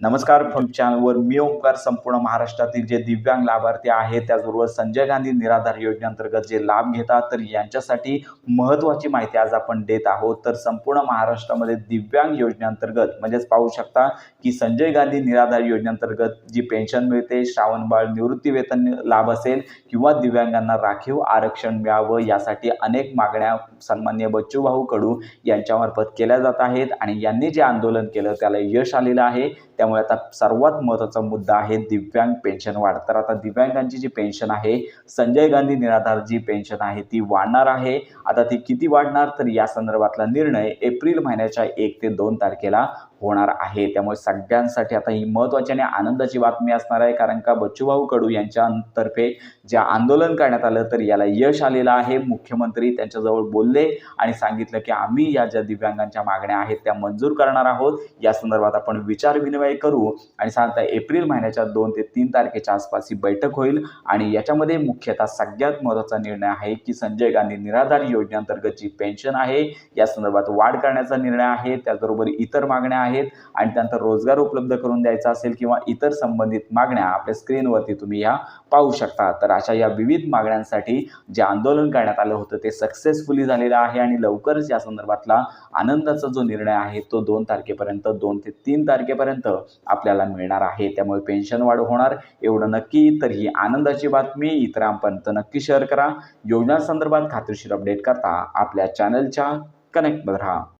नमस्कार फम चॅनलवर मी ओंकार संपूर्ण महाराष्ट्रातील जे दिव्यांग लाभार्थी आहेत त्याचबरोबर संजय गांधी निराधार योजनेअंतर्गत जे लाभ घेतात तर यांच्यासाठी महत्त्वाची माहिती आज आपण देत आहोत. तर संपूर्ण महाराष्ट्रामध्ये दिव्यांग योजनेअंतर्गत म्हणजेच पाहू शकता की संजय गांधी निराधार योजनेअंतर्गत जी पेन्शन मिळते श्रावणबाळ निवृत्ती वेतन लाभ असेल किंवा दिव्यांगांना राखीव आरक्षण मिळावं यासाठी अनेक मागण्या सन्मान्य बच्चूभाऊ कडू यांच्यामार्फत केल्या जात आहेत आणि यांनी जे आंदोलन केलं त्याला यश आलेलं आहे. त्यामुळे आता सर्वात महत्त्वाचा मुद्दा आहे दिव्यांग पेन्शन वाढ. तर आता दिव्यांगांची जी पेन्शन आहे संजय गांधी निराधार जी पेन्शन आहे ती वाढणार आहे. आता ती किती वाढणार? तर या संदर्भातला निर्णय एप्रिल महिन्याच्या एक ते दोन तारखेला होणार आहे. त्यामुळे सगळ्यांसाठी आता ही महत्त्वाची आणि आनंदाची बातमी असणार आहे. कारण का बच्चूभाऊ कडू यांच्यातर्फे जे आंदोलन करण्यात आलं तर याला यश आलेलं आहे. मुख्यमंत्री त्यांच्याजवळ बोलले आणि सांगितलं की आम्ही या ज्या दिव्यांगांच्या मागण्या आहेत त्या मंजूर करणार आहोत. या संदर्भात आपण विचारविनिमय करू आणि सांगता एप्रिल महिन्याच्या दोन ते तीन तारखेच्या आसपास ही बैठक होईल. आणि याच्यामध्ये मुख्यतः सगळ्यात महत्त्वाचा निर्णय आहे की संजय गांधी निराधार योजनेअंतर्गत जी पेन्शन आहे. या संदर्भात वाढ करण्याचा निर्णय आहे. त्याचबरोबर इतर मागण्या आहेत. आणि त्यानंतर रोजगार उपलब्ध करून द्यायचा असेल किंवा इतर संबंधित मागण्या आपल्या स्क्रीनवरती तुम्ही ह्या पाहू शकता. तर अशा या विविध मागण्यांसाठी जे आंदोलन करण्यात आलं होतं ते सक्सेसफुली झालेलं आहे आणि लवकरच या संदर्भातला आनंदाचा जो निर्णय आहे तो दोन तारखेपर्यंत दोन ते तीन तारखेपर्यंत आपल्याला मिळणार आहे. त्यामुळे पेन्शन वाढ होणार. एवढं नक्की तर ही आनंदाची बातमी. इतरांपर्यंत नक्की शेअर करा. योजनांसंदर्भात खात्रीशीर अपडेट करता आपल्या चॅनलच्या कनेक्ट राहा.